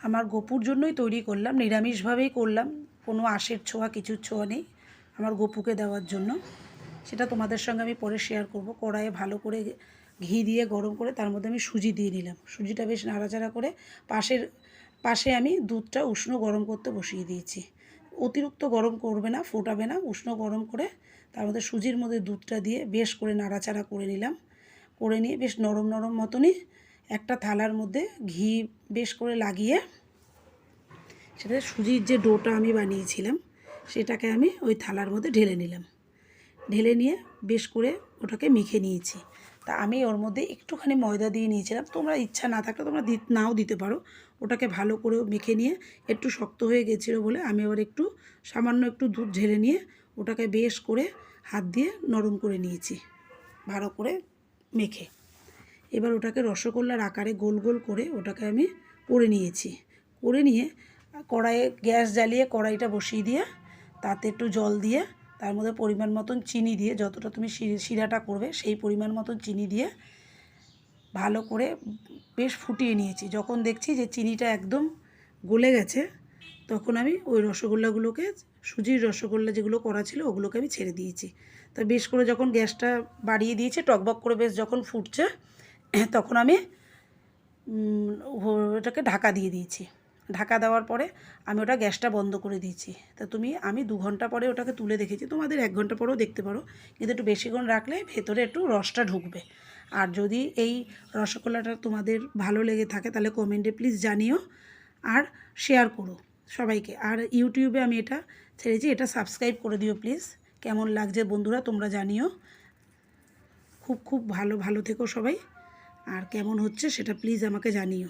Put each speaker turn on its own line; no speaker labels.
আমার গপুর জন্যই তৈরি করলাম, নিরামিষভাবেই করলাম, কোনো আশের ছোঁয়া, কিছুর ছোঁয়া নেই আমার গপুকে দেওয়ার জন্য। সেটা তোমাদের সঙ্গে আমি পরে শেয়ার করব। কড়াইয়ে ভালো করে ঘি দিয়ে গরম করে তার মধ্যে আমি সুজি দিয়ে নিলাম। সুজিটা বেশ নাড়াচাড়া করে পাশের, পাশে আমি দুধটা উষ্ণ গরম করতে বসিয়ে দিয়েছি। অতিরিক্ত গরম করবে না, ফোটাবে না, উষ্ণ গরম করে তার মধ্যে সুজির মধ্যে দুধটা দিয়ে বেশ করে নাড়াচাড়া করে নিলাম। করে নিয়ে বেশ নরম নরম মতনই একটা থালার মধ্যে ঘি বেশ করে লাগিয়ে সেটা সুজির যে ডোটা আমি বানিয়েছিলাম, সেটাকে আমি ওই থালার মধ্যে ঢেলে নিলাম। ঢেলে নিয়ে বেশ করে ওটাকে মেখে নিয়েছি। তা আমি ওর মধ্যে একটুখানি ময়দা দিয়ে নিয়েছিলাম। তোমরা ইচ্ছা না থাকলে তোমরা নাও দিতে পারো। ওটাকে ভালো করে মেখে নিয়ে একটু শক্ত হয়ে গেছিল বলে আমি আবার একটু সামান্য একটু দুধ ঢেলে নিয়ে ওটাকে বেশ করে হাত দিয়ে নরম করে নিয়েছি। ভালো করে মেখে। এবার ওটাকে রসগোল্লার আকারে গোল গোল করে ওটাকে আমি করে নিয়েছি। করে নিয়ে কড়াইয়ে গ্যাস জ্বালিয়ে কড়াইটা বসিয়ে দিয়ে, তাতে একটু জল দিয়ে, তার মধ্যে পরিমাণ মতন চিনি দিয়ে, যতটা তুমি শিরাটা করবে সেই পরিমাণ মতন চিনি দিয়ে ভালো করে বেশ ফুটিয়ে নিয়েছি। যখন দেখছি যে চিনিটা একদম গলে গেছে, তখন আমি ওই রসগোল্লাগুলোকে, সুজির রসগোল্লা যেগুলো করা ছিল ওগুলোকে আমি ছেড়ে দিয়েছি। তো বেশ করে যখন গ্যাসটা বাড়িয়ে দিয়েছে, টকবক করে বেশ যখন ফুটছে তখন আমি ওটাকে ঢাকা দিয়ে দিয়েছি। ঢাকা দেওয়ার পরে আমি ওটা গ্যাসটা বন্ধ করে দিয়েছি। তা তুমি, আমি দু ঘণ্টা পরে ওটাকে তুলে দেখেছি। তোমাদের এক ঘণ্টা পরেও দেখতে পারো। কিন্তু একটু বেশিক্ষণ রাখলে ভেতরে একটু রসটা ঢুকবে। আর যদি এই রসগোল্লাটা তোমাদের ভালো লেগে থাকে, তাহলে কমেন্টে প্লিজ জানিও। আর শেয়ার করো সবাইকে। আর ইউটিউবে আমি এটা ছেড়েছি, এটা সাবস্ক্রাইব করে দিও প্লিজ কেমন লাগছে বন্ধুরা তোমরা জানিও। খুব খুব ভালো ভালো থেকো সবাই। আর কেমন হচ্ছে সেটা প্লিজ আমাকে জানিও।